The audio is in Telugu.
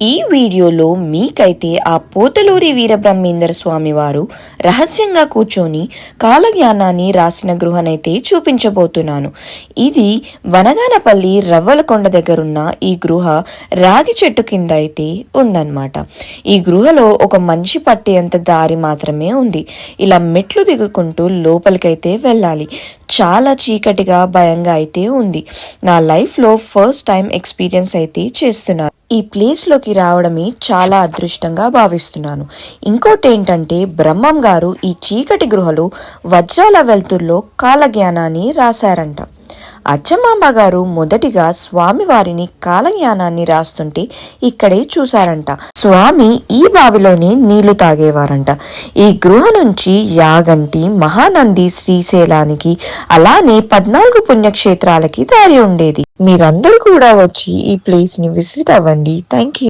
ఈ వీడియోలో మీకైతే ఆ పోతలూరి వీరబ్రహ్మేందర్ స్వామి వారు రహస్యంగా కూర్చొని కాలజ్ఞానాన్ని రాసిన గృహనైతే చూపించబోతున్నాను. ఇది వనగానపల్లి రవ్వలకొండ దగ్గరున్న ఈ గృహ రాగి చెట్టు కింద అయితే ఉందన్నమాట. ఈ గృహలో ఒక మనిషి పట్టేంత దారి మాత్రమే ఉంది. ఇలా మెట్లు దిగుకుంటూ లోపలికైతే వెళ్ళాలి. చాలా చీకటిగా భయంగా అయితే ఉంది. నా లైఫ్లో ఫస్ట్ టైం ఎక్స్పీరియన్స్ అయితే చేస్తున్నాను. ఈ ప్లేస్లోకి రావడమే చాలా అదృష్టంగా భావిస్తున్నాను. ఇంకోటి ఏంటంటే బ్రహ్మం గారు ఈ చీకటి గృహలు వజ్రాల వెలుతుర్లో కాలజ్ఞానాన్ని రాశారంట. అచ్చమాంబ గారు మొదటిగా స్వామివారిని కాలజ్ఞానాన్ని రాస్తుంటే ఇక్కడే చూశారంట. స్వామి ఈ బావిలోనే నీళ్ళు తాగేవారంట. ఈ గృహ నుంచి యాగంటి మహానంది శ్రీశైలానికి అలానే పద్నాలుగు పుణ్యక్షేత్రాలకి దారి ఉండేది. మీరందరూ కూడా వచ్చి ఈ ప్లేస్ని విజిట్ అవ్వండి. Thank you